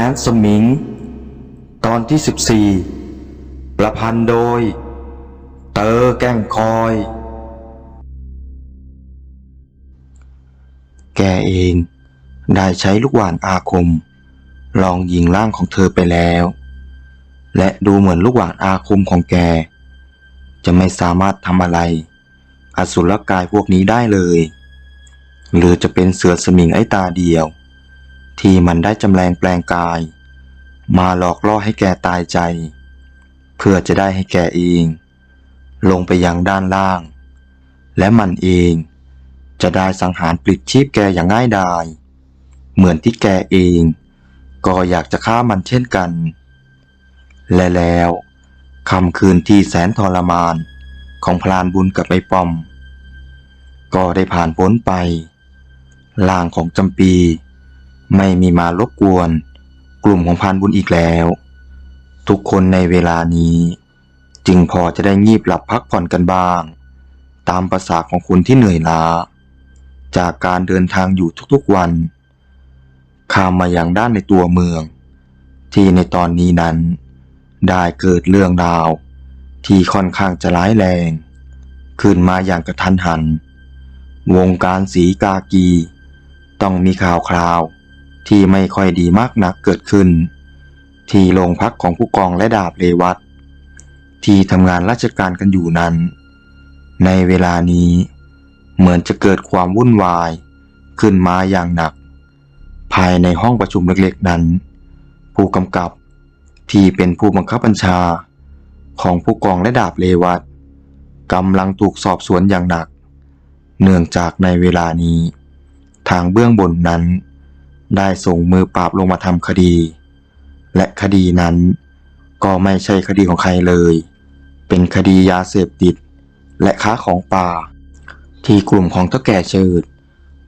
แค้นสมิง ตอนที่ 14 ประพันธ์โดย เตอแก้งคอย แกเองได้ใช้ลูกหวานอาคม ลองยิงร่างของเธอไปแล้ว และดูเหมือนลูกหวานอาคมของแก จะไม่สามารถทำอะไร อสุรกายพวกนี้ได้เลย หรือจะเป็นเสือสมิงไอ้ตาเดียว ที่มันได้จำแรงแปลงกาย มาหลอกล่อให้แกตายใจ เพื่อจะได้ให้แกเอง ลงไปยังด้านล่าง และมันเองจะได้สังหารปลิดชีพแกอย่างง่ายดาย เหมือนที่แกเอง ก็อยากจะฆ่ามันเช่นกัน และแล้วคำคืนที่แสนทรมานของพลานบุญกับไอ้ปอม ก็ได้ผ่านพ้นไปลางของจำปี ไม่มีมารบกวน กลุ่มของพานบุญอีกแล้ว ทุกคนในเวลานี้ จึงพอจะได้งีบหลับพักผ่อนกันบ้าง ตามประสาของคุณที่เหนื่อยล้า จากการเดินทางอยู่ทุกๆวันข้ามมาอย่างด้านในตัวเมือง ที่ในตอนนี้นั้น ได้เกิดเรื่องราว ที่ค่อนข้างจะร้ายแรง ขึ้นมาอย่างกระทันหัน วงการสีกากี ต้องมีข่าวคราว ที่ไม่ค่อยดีมากนักเกิดขึ้น ที่โรงพักของผู้กองและดาบเลวัตที่ทำงานราชการกันอยู่นั้น ในเวลานี้เหมือนจะเกิดความวุ่นวายขึ้นมาอย่างหนัก ภายในห้องประชุมเล็กๆนั้น ผู้กำกับที่เป็นผู้บังคับบัญชาของผู้กองและดาบเลวัตกำลังถูกสอบสวนอย่างหนัก เนื่องจากในเวลานี้ ทางเบื้องบนนั้น ได้ส่งมือปราบลงมาทำคดี และคดีนั้นก็ไม่ใช่คดีของใครเลย เป็นคดียาเสพติด และค้าของป่า ที่กลุ่มของเท่าแก่เชิด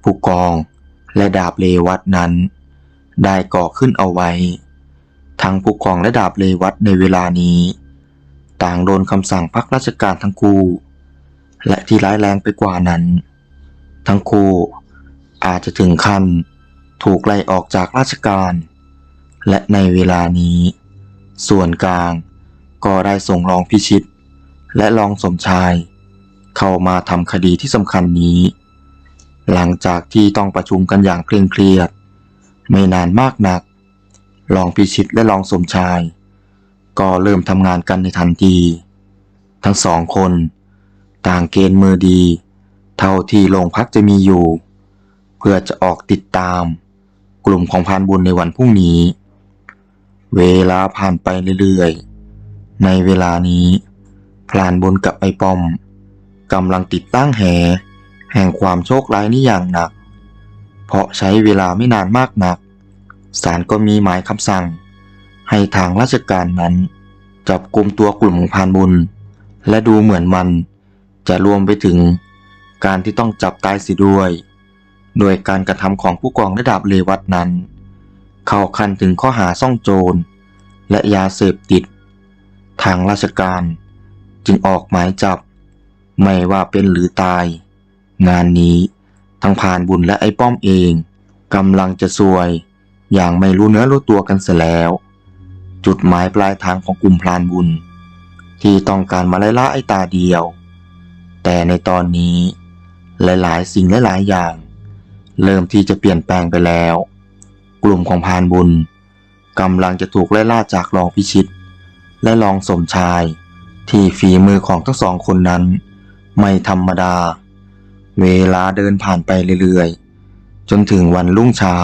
ผู้กองและดาบเลวัตนั้น ได้ก่อขึ้นเอาไว้ ทั้งผู้กองและดาบเลวัตในเวลานี้ ต่างโดนคำสั่งพักราชการทั้งคู่ และที่ร้ายแรงไปกว่านั้น ทั้งคู่อาจจะถึงขั้น ถูกไล่ออกจากราชการ และในเวลานี้ ส่วนกลางก็ได้ส่งรองพิชิต และรองสมชาย เข้ามาทำคดีที่สำคัญนี้ หลังจากที่ต้องประชุมกันอย่างเคร่งเครียด ไม่นานมากนักรองพิชิตและรองสมชาย ก็เริ่มทำงานกันในทันที ทั้งสองคน ต่างเกณฑ์มือดี เท่าที่โรงพักจะมีอยู่ เพื่อจะออกติดตาม กลุ่มของพานบุญในวันพรุ่งนี้ เวลาผ่านไปเรื่อยๆ ในเวลานี้พลานบุญกับไอ้ปอมกำลังติดตั้งแห แห่งความโชคร้ายนี้อย่างหนัก เพราะใช้เวลาไม่นานมากนักศาลก็มีหมายคำสั่ง ให้ทางราชการนั้น จับกลุ่มตัวกลุ่มของพานบุญ และดูเหมือนมันจะรวมไปถึงการที่ต้องจับตายเสิด้วย โดยการกระทำของผู้กองระดับเลวัตนั้น เข้าขันถึงข้อหาซ่องโจร และยาเสพติด ทางราชการจึงออกหมายจับ ไม่ว่าเป็นหรือตาย งานนี้ทั้งพานบุญและไอ้ป้อมเองกำลังจะซวย อย่างไม่รู้เนื้อรู้ตัวกันเสียแล้ว จุดหมายปลายทางของกลุ่มพลานบุญ ที่ต้องการมาไล่ล่าไอ้ตาเดียว แต่ในตอนนี้หลายๆ สิ่งหลายๆอย่าง เริ่มที่จะเปลี่ยนแปลงไปแล้ว กลุ่มของพานบุญกำลังจะถูกไล่ล่าจากรองพิชิต และรองสมชาย ที่ฝีมือของทั้งสองคนนั้น ไม่ธรรมดา เวลาเดินผ่านไปเรื่อยๆ จนถึงวันรุ่งเช้า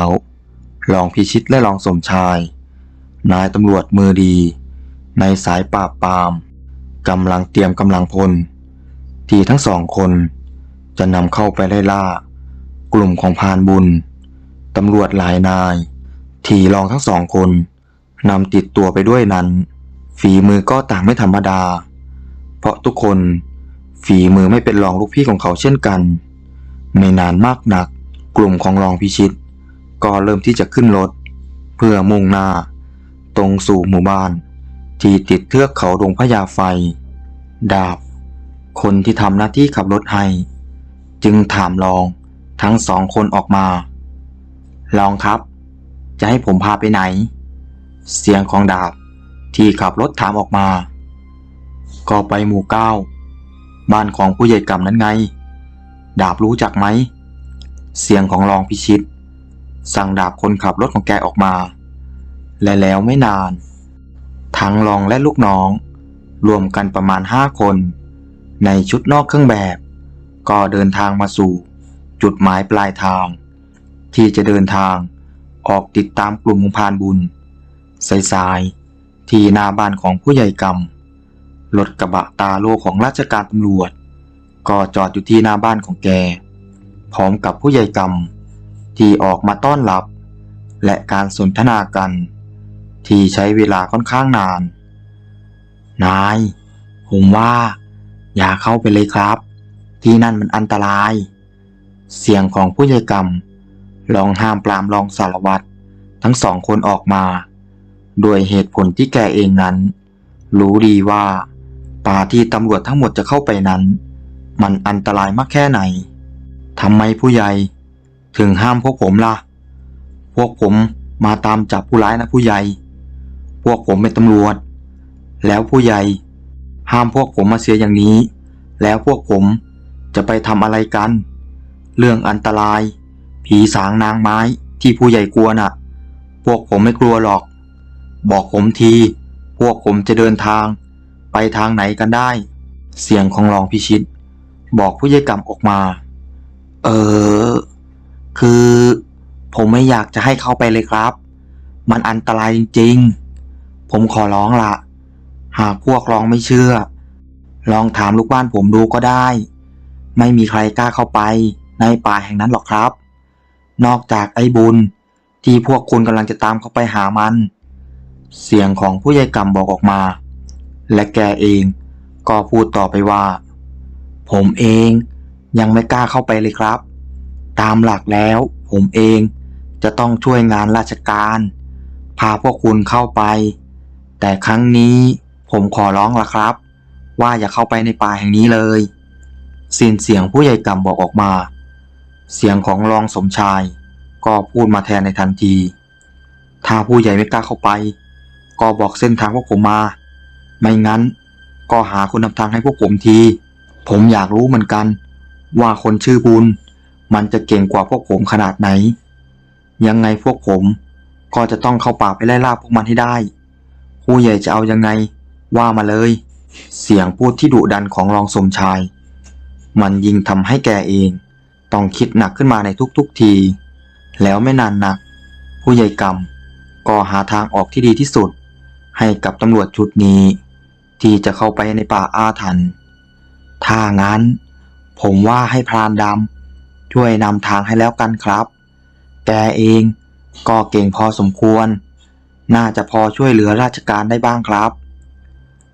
รองพิชิตและรองสมชาย นายตำรวจมือดี ในสายปราบปรามกำลังเตรียมกำลังพล ที่ทั้งสองคนจะนำเข้าไปไล่ล่า กลุ่มของพานบุญ ตำรวจหลายนายที่รองทั้งสองคนนำติดตัวไปด้วยนั้น ฝีมือก็ต่างไม่ธรรมดา เพราะทุกคนฝีมือไม่เป็นรองลูกพี่ของเขาเช่นกัน ไม่นานมากนัก กลุ่มของรองพิชิต ก็เริ่มที่จะขึ้นรถ เพื่อมุ่งหน้า ตรงสู่หมู่บ้าน ที่ติดเทือกเขาดงพญาไฟ ดาบ คนที่ทำหน้าที่ขับรถให้ จึงถามรอง ทั้งสองคนออกมา ลองครับ จะให้ผมพาไปไหน เสียงของดาบที่ขับรถถามออกมา ก็ไปหมู่เก้า บ้านของผู้ใหญ่กำนั้นไง ดาบรู้จักไหม เสียงของรองพิชิต สั่งดาบคนขับรถของแกออกมา และแล้วไม่นาน ทั้งรองและลูกน้อง รวมกันประมาณห้าคน ในชุดนอกเครื่องแบบ ก็เดินทางมาสู่ จุดหมายปลายทาง ที่จะเดินทางออกติดตามกลุ่มของพานบุญ สายๆ ที่หน้าบ้านของผู้ใหญ่กำรมรถกระบะตาโลของราชการตำรวจ ก็จอดอยู่ที่หน้าบ้านของแก พร้อมกับผู้ใหญ่กำที่ออกมาต้อนรับ และการสนทนากัน ที่ใช้เวลาค่อนข้างนาน นาย ผมว่า อย่าเข้าไปเลยครับ ที่นั่นมันอันตราย เสียงของผู้ใหญ่กำลองห้ามปรามรองสารวัตรทั้งสองคนออกมา โดยเหตุผลที่แกเองนั้น รู้ดีว่าป่าที่ตำรวจทั้งหมดจะเข้าไปนั้น มันอันตรายมากแค่ไหนทำไมผู้ใหญ่ ถึงห้ามพวกผมล่ะ พวกผมมาตามจับผู้ร้ายนะผู้ใหญ่ พวกผมเป็นตำรวจ แล้วผู้ใหญ่ ห้ามพวกผมมาเสียอย่างนี้ แล้วพวกผมจะไปทำอะไรกัน เรื่องอันตราย ผีสางนางไม้ที่ผู้ใหญ่กลัวน่ะ พวกผมไม่กลัวหรอก บอกผมที พวกผมจะเดินทาง ไปทางไหนกันได้ เสียงของรองพิชิต บอกผู้ใหญ่กำออกมา เออ คือ ผมไม่อยากจะให้เข้าไปเลยครับ มันอันตรายจริง ๆ ผมขอร้องละหากพวกลองไม่เชื่อ ลองถามลูกบ้านผมดูก็ได้ ไม่มีใครกล้าเข้าไป ในป่าแห่งนั้นหรอกครับ นอกจากไอ้บุญที่พวกคุณกำลังจะตามเข้าไปหามัน เสียงของผู้ใหญ่กำบอกออกมา และแกเองก็พูดต่อไปว่า ผมเองยังไม่กล้าเข้าไปเลยครับ ตามหลักแล้วผมเองจะต้องช่วยงานราชการ พาพวกคุณเข้าไป แต่ครั้งนี้ผมขอร้องละครับ ว่าอย่าเข้าไปในป่าแห่งนี้เลย สิ้นเสียงผู้ใหญ่กำบอกออกมา เสียงของรองสมชาย ก็พูดมาแทนในทันที ถ้าผู้ใหญ่ไม่กล้าเข้าไป ก็บอกเส้นทางพวกผมมา ไม่งั้น ก็หาคนนำทางให้พวกผมที ผมอยากรู้เหมือนกัน ว่าคนชื่อบุญ มันจะเก่งกว่าพวกผมขนาดไหน ยังไงพวกผมก็จะต้องเข้าป่าไปไล่ล่าพวกมันให้ได้ ผู้ใหญ่จะเอายังไงว่ามาเลย เสียงพูดที่ดุดันของรองสมชาย มันยิงทำให้แกเอง ต้องคิดหนักขึ้นมาในทุกๆที แล้วไม่นานนัก ผู้ใหญ่กำก็หาทางออกที่ดีที่สุด ให้กับตำรวจชุดนี้ ที่จะเข้าไปในป่าอาถรรพ์ถ้างั้น ผมว่าให้พรานดำช่วยนำทางให้แล้วกันครับ แกเองก็เก่งพอสมควร น่าจะพอช่วยเหลือราชการได้บ้างครับ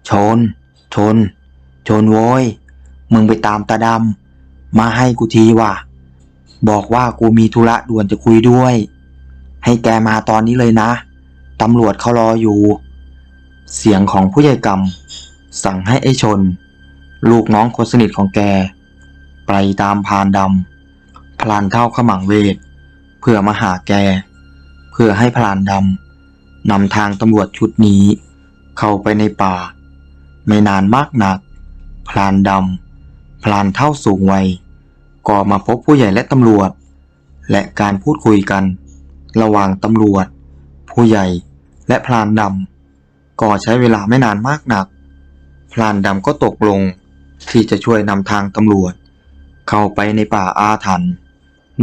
ชน ชน ชนโว้ย มึงไปตามตาดำ มาให้กูทีว่ะ บอกว่ากูมีธุระด่วนจะคุยด้วย ให้แกมาตอนนี้เลยนะ ตำรวจเขารออยู่ เสียงของผู้ใหญ่กำสั่งให้ไอ้ชน ลูกน้องคนสนิทของแก ไปตามพานดำพลานเท่าขมังเวทเพื่อมาหาแก เพื่อให้พรานดำนำทางตำรวจชุดนี้ เข้าไปในป่า ไม่นานมากนัก พลานดำพลานเท่าสูงวัย ก็มาพบผู้ใหญ่และตำรวจ และการพูดคุยกัน ระหว่างตำรวจ ผู้ใหญ่และพลานดำก็ใช้เวลาไม่นานมากนักพลานดำก็ตกลงที่จะช่วยนำทางตำรวจ เข้าไปในป่าอาถรรพ์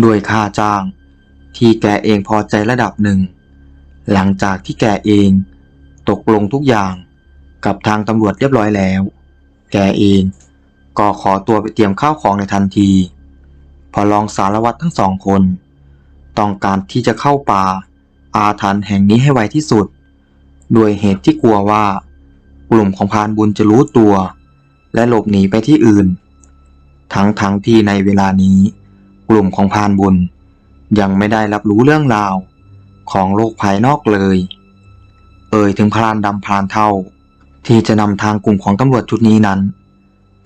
ด้วยค่าจ้าง ที่แกเองพอใจระดับหนึ่ง หลังจากที่แกเองตกลงทุกอย่างกับทางตำรวจเรียบร้อยแล้ว แกเองก็ขอตัวไปเตรียมข้าวของในทันที พอลองสารวัตรทั้งสองคน ต้องการที่จะเข้าป่า อาถรรพ์แห่งนี้ให้ไวที่สุด ด้วยเหตุที่กลัวว่า กลุ่มของพานบุญจะรู้ตัว และหลบหนีไปที่อื่น ทั้งทั้งที่ในเวลานี้ กลุ่มของพานบุญยังไม่ได้รับรู้เรื่องราวของโลกภายนอกเลย เอ่ยถึงพรานดำพรานเท่า ที่จะนำทางกลุ่มของตำรวจชุดนี้นั้น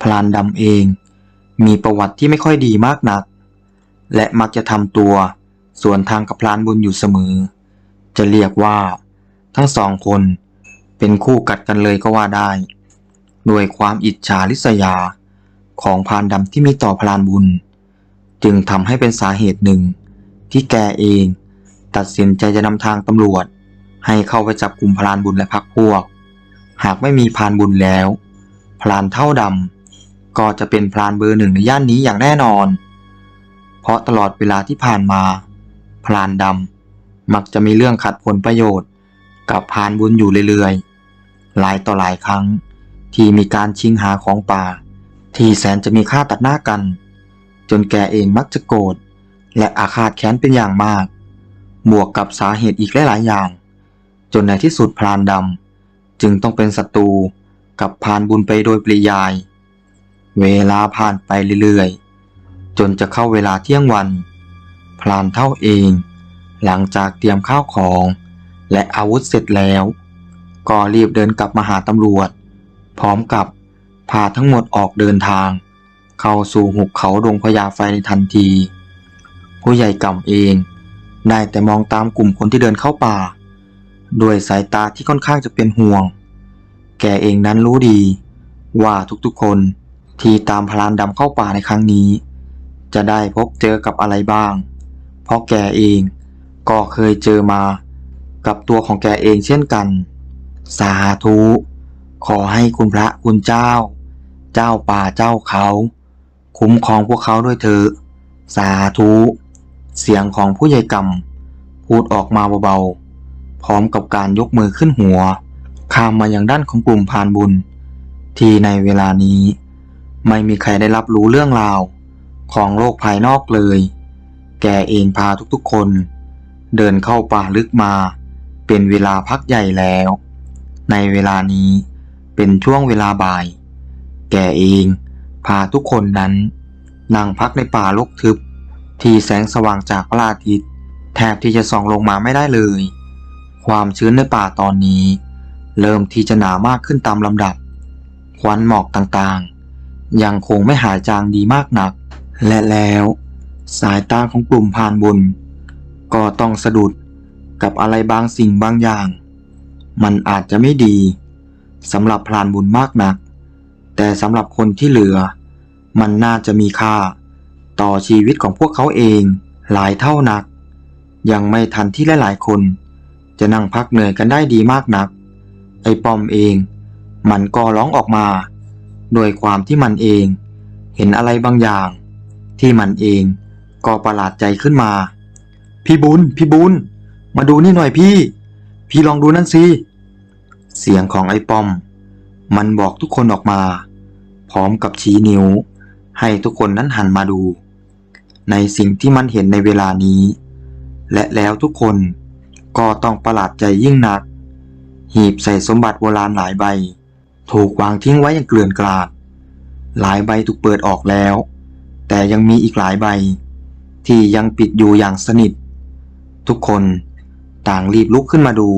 พรานดำเองมีประวัติที่ไม่ค่อยดีมากนัก และมักจะทำตัวส่วนทางกับพรานบุญอยู่เสมอ จะเรียกว่า ทั้งสองคนเป็นคู่กัดกันเลยก็ว่าได้ด้วยความอิจฉาริษยาของพานดำที่มีต่อพรานบุญ จึงทำให้เป็นสาเหตุหนึ่ง ที่แกเองตัดสินใจจะนำทางตำรวจ ให้เข้าไปจับกลุ่มพรานบุญและพักพวก หากไม่มีพานบุญแล้วพรานเท่าดำก็จะเป็นพรานเบอร์หนึ่งในย่านนี้อย่างแน่นอน เพราะตลอดเวลาที่ผ่านมา พรานดำมักจะมีเรื่องขัดผลประโยชน์ กับพรานบุญอยู่เรื่อยๆ หลายต่อหลายครั้งที่มีการชิงหาของป่า ที่แสนจะมีค่าตัดหน้ากัน จนแกเองมักจะโกรธและอาฆาตแค้นเป็นอย่างมาก บวกกับสาเหตุอีกหลายๆอย่าง จนในที่สุดพรานดำจึงต้องเป็นศัตรูกับพรานบุญไปโดยปริยาย เวลาผ่านไปเรื่อยๆ จนจะเข้าเวลาเที่ยงวันพรานเท่าเอง หลังจากเตรียมข้าวของ และอาวุธเสร็จแล้ว ก็รีบเดินกลับมาหาตำรวจ พร้อมกับพาทั้งหมดออกเดินทาง เข้าสู่หุบเขาดงพญาไฟในทันที ผู้ใหญ่ก่ำเองได้แต่มองตามกลุ่มคนที่เดินเข้าป่า ด้วยสายตาที่ค่อนข้างจะเป็นห่วง แกเองนั้นรู้ดี ว่าทุกๆคนที่ตามพลานดำเข้าป่าในครั้งนี้ จะได้พบเจอกับอะไรบ้าง เพราะแกเองก็เคยเจอมากับตัวของแกเองเช่นกัน สาธุ ขอให้คุณพระคุณเจ้า เจ้าป่าเจ้าเขา คุ้มครองพวกเขาด้วยเถอะสาธุ เสียงของผู้ใหญ่กำพูดออกมาเบาๆ พร้อมกับการยกมือขึ้นหัว ข้ามมายังด้านของกลุ่มพานบุญ ที่ในเวลานี้ ไม่มีใครได้รับรู้เรื่องราว ของโลกภายนอกเลย แกเองพาทุกๆคน เดินเข้าป่าลึกมา เป็นเวลาพักใหญ่แล้ว ในเวลานี้เป็นช่วงเวลาบ่าย แกเองพาทุกคนนั้นนั่งพักในป่ารกทึบ ที่แสงสว่างจากพระอาทิตย์แทบที่จะส่องลงมาไม่ได้เลย ความชื้นในป่าตอนนี้ เริ่มที่จะหนามากขึ้นตามลำดับ ควันหมอกต่างๆ ยังคงไม่หายจางดีมากนัก และแล้วสายตาของกลุ่มพรานบุญก็ต้องสะดุดกับอะไรบางสิ่งบางอย่าง มันอาจจะไม่ดีสำหรับพรานบุญมากนัก แต่สำหรับคนที่เหลือ มันน่าจะมีค่า ต่อชีวิตของพวกเขาเองหลายเท่านัก ยังไม่ทันที่หลายๆคน จะนั่งพักเหนื่อยกันได้ดีมากนัก ไอ้ปอมเอง มันก็ร้องออกมา โดยความที่มันเอง เห็นอะไรบางอย่าง ที่มันเองก็ประหลาดใจขึ้นมา พี่บุญ พี่บุญ มาดูนี่หน่อยพี่ พี่ลองดูนั่นสิ เสียงของไอ้ปอม มันบอกทุกคนออกมา พร้อมกับชี้นิ้ว ให้ทุกคนนั้นหันมาดู ในสิ่งที่มันเห็นในเวลานี้ และแล้วทุกคนก็ต้องประหลาดใจยิ่งนัก หีบใส่สมบัติโบราณหลายใบ ถูกวางทิ้งไว้อย่างเกลื่อนกลาด หลายใบถูกเปิดออกแล้ว แต่ยังมีอีกหลายใบ ที่ยังปิดอยู่อย่างสนิท ทุกคนต่างรีบลุกขึ้นมาดู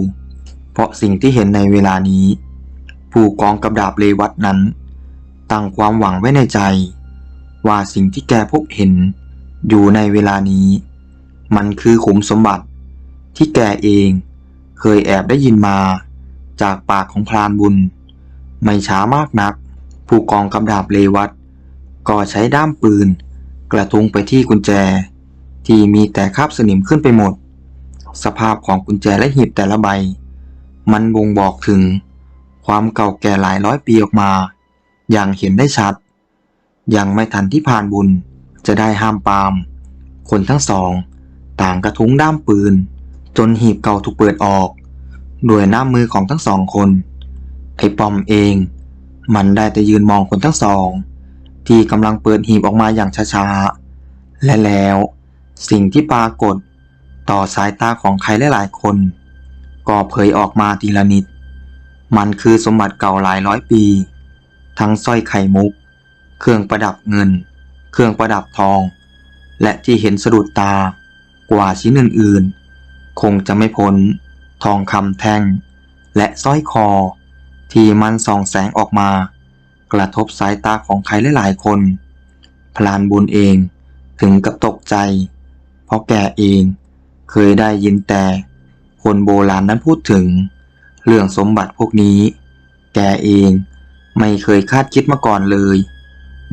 เพราะสิ่งที่เห็นในเวลานี้ ผู้กองกับดาบเลวัตนั้นตั้งความหวังไว้ในใจ ว่าสิ่งที่แกพบเห็นอยู่ในเวลานี้ มันคือขุมสมบัติที่แกเองเคยแอบได้ยินมาจากปากของพรานบุญ ไม่ช้ามากนัก ผู้กองกับดาบเลวัตก็ใช้ด้ามปืน กระทุ้งไปที่กุญแจ ที่มีแต่คราบสนิมขึ้นไปหมด สภาพของกุญแจและหีบแต่ละใบ มันบ่งบอกถึง ความเก่าแก่หลายร้อยปีออกมา อย่างเห็นได้ชัด ยังไม่ทันที่ผ่านบุญจะได้ห้ามปาม คนทั้งสอง ต่างกระทุ้งด้ามปืน จนหีบเก่าถูกเปิดออกด้วยหน้ามือของทั้งสองคน ไอ้ปอมเอง มันได้แต่ยืนมองคนทั้งสอง ที่กำลังเปิดหีบออกมาอย่างช้าๆ และแล้ว สิ่งที่ปรากฏต่อสายตาของใครหลายๆคน ก็เผยออกมาทีละนิด มันคือสมบัติเก่าหลายร้อยปี ทั้งสร้อยไข่มุก เครื่องประดับเงิน เครื่องประดับทอง และที่เห็นสะดุดตากว่าชิ้นอื่นๆ คงจะไม่พ้นทองคำแท่ง และสร้อยคอที่มันส่องแสงออกมา กระทบสายตาของใครหลายๆคน พลานบุญเองถึงกับตกใจ เพราะแกเองเคยได้ยินแต่คนโบราณนั้นพูดถึง เรื่องสมบัติพวกนี้ แกเองไม่เคยคาดคิดมาก่อนเลย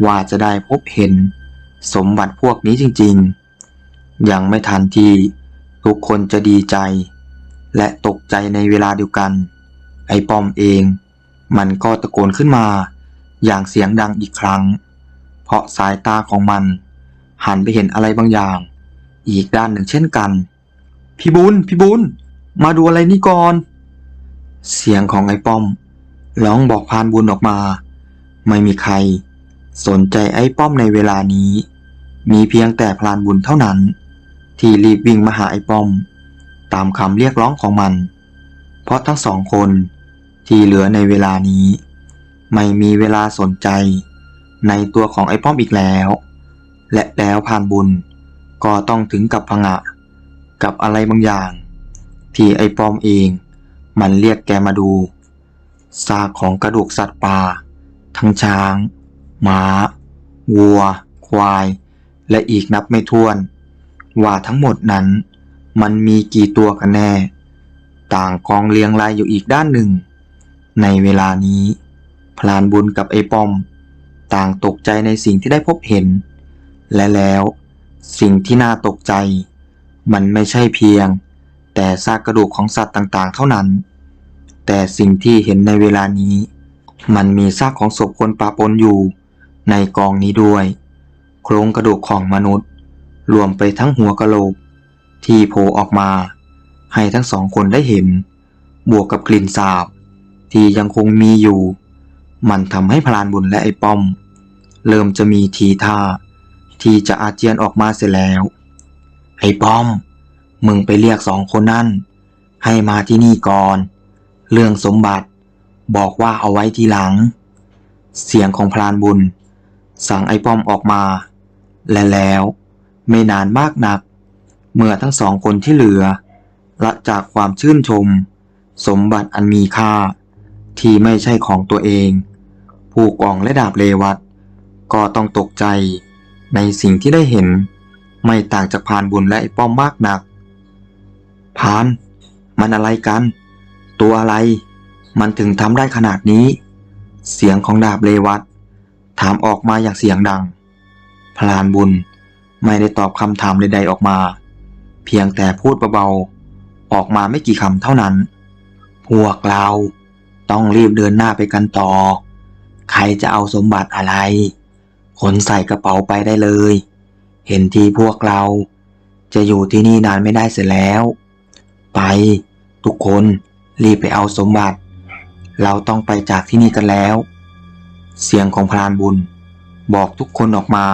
ว่าจะได้พบเห็นสมบัติพวกนี้จริงๆ ยังไม่ทันทีทุกคนจะดีใจ และตกใจในเวลาเดียวกัน ไอ้ปอมเอง มันก็ตะโกนขึ้นมา อย่างเสียงดังอีกครั้ง เพราะสายตาของมัน หันไปเห็นอะไรบางอย่าง อีกด้านหนึ่งเช่นกัน พี่บุญพี่บุญมาดูอะไรนี่ก่อน เสียงของไอ้ป้อมร้องบอกพานบุญออกมา ไม่มีใคร สนใจไอ้ป้อมในเวลานี้ มีเพียงแต่พลานบุญเท่านั้น ที่รีบวิ่งมาหาไอ้ป้อม ตามคำเรียกร้องของมัน เพราะทั้งสองคนที่เหลือในเวลานี้ ไม่มีเวลาสนใจ ในตัวของไอ้ป้อมอีกแล้ว และแล้วพานบุญก็ต้องถึงกับพงะ กับอะไรบางอย่าง ที่ไอ้ป้อมเองมันเรียกแกมาดูซากของกระดูกสัตว์ป่า ทั้งช้าง ม้า วัว ควาย และอีกนับไม่ถ้วน ว่าทั้งหมดนั้น มันมีกี่ตัวกันแน่ ต่างกองเรียงรายอยู่อีกด้านหนึ่ง ในเวลานี้ พลานบุญกับไอ้ปอม ต่างตกใจในสิ่งที่ได้พบเห็น และแล้วสิ่งที่น่าตกใจ มันไม่ใช่เพียง แต่ซากกระดูกของสัตว์ต่างๆ เท่านั้น แต่สิ่งที่เห็นในเวลานี้ มันมีซากของศพคนปะปนอยู่ ในกองนี้ด้วย โครงกระดูกของมนุษย์ รวมไปทั้งหัวกะโหลก ที่โผล่ออกมา ให้ทั้งสองคนได้เห็น บวกกับกลิ่นสาบ ที่ยังคงมีอยู่ มันทำให้พลานบุญและไอ้ป้อม เริ่มจะมีทีท่า ที่จะอาเจียนออกมาเสียแล้ว ไอ้ป้อม มึงไปเรียกสองคนนั่น ให้มาที่นี่ก่อน เรื่องสมบัติบอกว่าเอาไว้ทีหลัง เสียงของพลานบุญ สั่งไอ้ป้อมออกมา และแล้วไม่นานมากนัก เมื่อทั้งสองคนที่เหลือละจากความชื่นชม สมบัติอันมีค่า ที่ไม่ใช่ของตัวเอง ผู้กองและดาบเลวัตก็ต้องตกใจในสิ่งที่ได้เห็น ไม่ต่างจากพานบุญและไอ้ป้อมมากนัก พาน มันอะไรกัน ตัวอะไร มันถึงทำได้ขนาดนี้ เสียงของดาบเลวัตถามออกมาอย่างเสียงดัง พลานบุญไม่ได้ตอบคำถามใดๆออกมา เพียงแต่พูดเบาๆ ออกมาไม่กี่คำเท่านั้น พวกเราต้องรีบเดินหน้าไปกันต่อ ใครจะเอาสมบัติอะไรขนใส่กระเป๋าไปได้เลย เห็นทีพวกเรา จะอยู่ที่นี่นานไม่ได้เสียแล้ว ไป ทุกคนรีบไปเอาสมบัติ เราต้องไปจากที่นี่กันแล้ว เสียงของพรานบุญ บอกทุกคนออกมา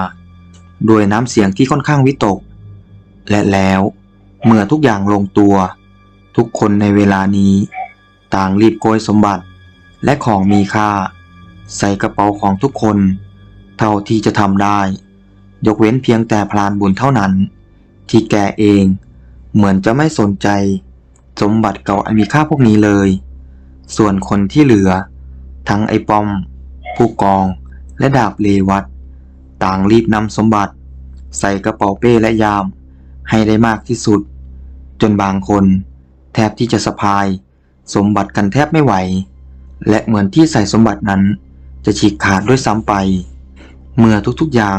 ด้วยน้ำเสียงที่ค่อนข้างวิตก และแล้วเมื่อทุกอย่างลงตัว ทุกคนในเวลานี้ ต่างรีบโกยสมบัติและของมีค่า ใส่กระเป๋าของทุกคน เท่าที่จะทำได้ ยกเว้นเพียงแต่พลานบุญเท่านั้น ที่แกเองเหมือนจะไม่สนใจ สมบัติเก่าอันมีค่าพวกนี้เลย ส่วนคนที่เหลือ ทั้งไอปอม ผู้กองและดาบเลวัตต่างรีบนำสมบัติ ใส่กระเป๋าเป้และยาม ให้ได้มากที่สุด จนบางคน แทบที่จะสะพาย สมบัติกันแทบไม่ไหว และเหมือนที่ใส่สมบัตินั้น จะฉีกขาดด้วยซ้ำไป เมื่อทุกๆอย่าง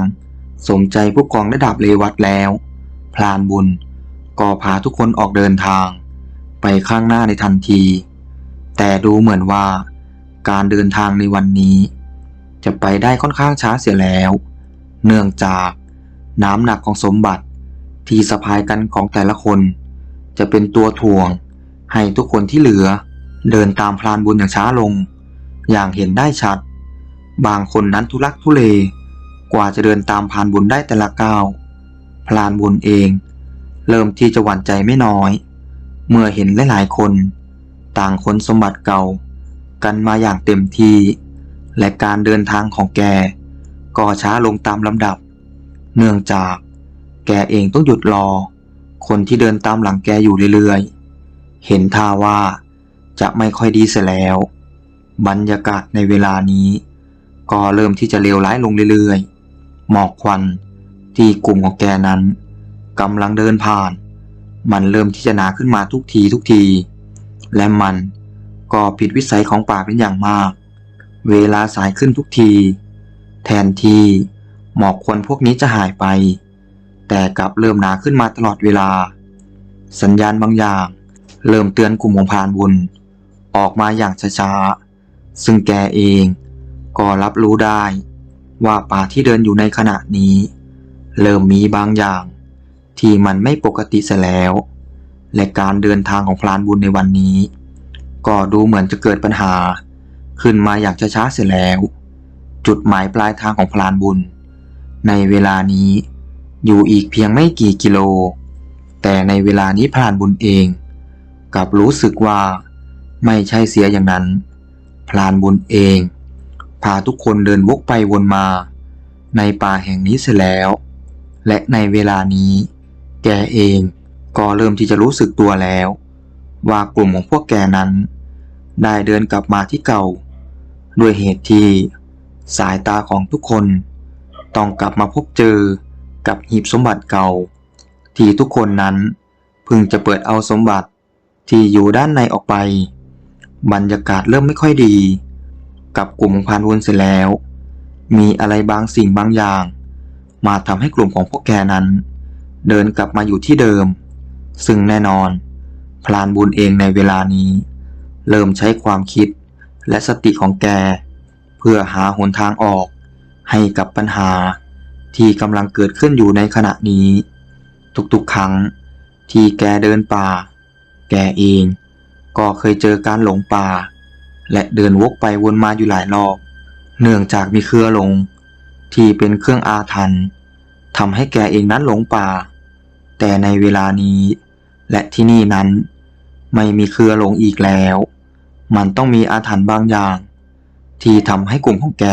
สมใจผู้กองและดาบเลวัตแล้ว พลานบุญก็พาทุกคนออกเดินทาง ไปข้างหน้าในทันที แต่ดูเหมือนว่า การเดินทางในวันนี้ จะไปได้ค่อนข้างช้าเสียแล้ว เนื่องจากน้ำหนักของสมบัติที่สะพายกันของแต่ละคน จะเป็นตัวถ่วง ให้ทุกคนที่เหลือ เดินตามพลานบุญอย่างช้าลง อย่างเห็นได้ชัด บางคนนั้นทุลักทุเล กว่าจะเดินตามพลานบุญได้แต่ละก้าวพลานบุญเอง เริ่มที่จะหวั่นใจไม่น้อย เมื่อเห็นหลายๆคน ต่างคนสมบัติเก่า กันมาอย่างเต็มที่ และการเดินทางของแก ก็ช้าลงตามลำดับ เนื่องจากแกเองต้องหยุดรอ คนที่เดินตามหลังแกอยู่เรื่อยๆ เห็นท่าว่าจะไม่ค่อยดีเสียแล้ว บรรยากาศในเวลานี้ ก็เริ่มที่จะเลวร้ายลงเรื่อยๆ หมอกควันที่กลุ่มของแกนั้นกำลังเดินผ่าน มันเริ่มที่จะหนาขึ้นมาทุกทีทุกที และมันก็ผิดวิสัยของป่าเป็นอย่างมาก เวลาสายขึ้นทุกที แทนที่หมอกควันพวกนี้จะหายไป แต่กลับเริ่มหนาขึ้นมาตลอดเวลา สัญญาณบางอย่าง เริ่มเตือนกลุ่มของพานบุญ ออกมาอย่างช้าๆ ซึ่งแกเอง ก็รับรู้ได้ ว่าป่าที่เดินอยู่ในขณะนี้ เริ่มมีบางอย่าง ที่มันไม่ปกติเสียแล้ว และการเดินทางของพรานบุญในวันนี้ ก็ดูเหมือนจะเกิดปัญหา ขึ้นมาอย่างช้าๆเสียแล้ว จุดหมายปลายทางของพรานบุญ ในเวลานี้อยู่อีกเพียงไม่กี่กิโล แต่ในเวลานี้พรานบุญเองกลับรู้สึกว่าไม่ใช่เสียอย่างนั้นพรานบุญเอง พาทุกคนเดินวกไปวนมา ในป่าแห่งนี้เสียแล้ว และในเวลานี้ แกเองก็เริ่มที่จะรู้สึกตัวแล้ว ว่ากลุ่มของพวกแกนั้น ได้เดินกลับมาที่เก่า ด้วยเหตุที่สายตาของทุกคน ต้องกลับมาพบเจอกับหีบสมบัติเก่า ที่ทุกคนนั้นเพิ่งจะเปิดเอาสมบัติที่อยู่ด้านในออกไป บรรยากาศเริ่มไม่ค่อยดี กับกลุ่มของพานวนเสร็จแล้ว มีอะไรบางสิ่งบางอย่าง มาทำให้กลุ่มของพวกแกนั้น เดินกลับมาอยู่ที่เดิม ซึ่งแน่นอนพรานบุญเองในเวลานี้ เริ่มใช้ความคิดและสติของแก เพื่อหาหนทางออก ให้กับปัญหาที่กำลังเกิดขึ้นอยู่ในขณะนี้ ทุกๆครั้งที่แกเดินป่า แกเองก็เคยเจอการหลงป่า และเดินวกไปวนมาอยู่หลายรอบ เนื่องจากมีเครือหลง ที่เป็นเครื่องอาถรรพ์ทำให้แกเองนั้นหลงป่า แต่ในเวลานี้ และที่นี่นั้น ไม่มีเครือหลงอีกแล้ว มันต้องมีอาถรรพ์บางอย่าง ที่ทำให้กลุ่มของแก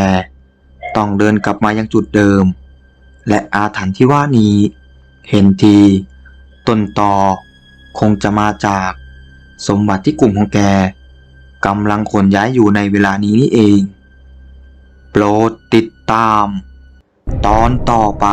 ต้องเดินกลับมายังจุดเดิม และอาถรรพ์ที่ว่านี้ เห็นทีต้นตอคงจะมาจาก สมบัติที่กลุ่มของแก กำลังขนย้ายอยู่ในเวลานี้นี่เอง โปรดติดตาม ตอนต่อไป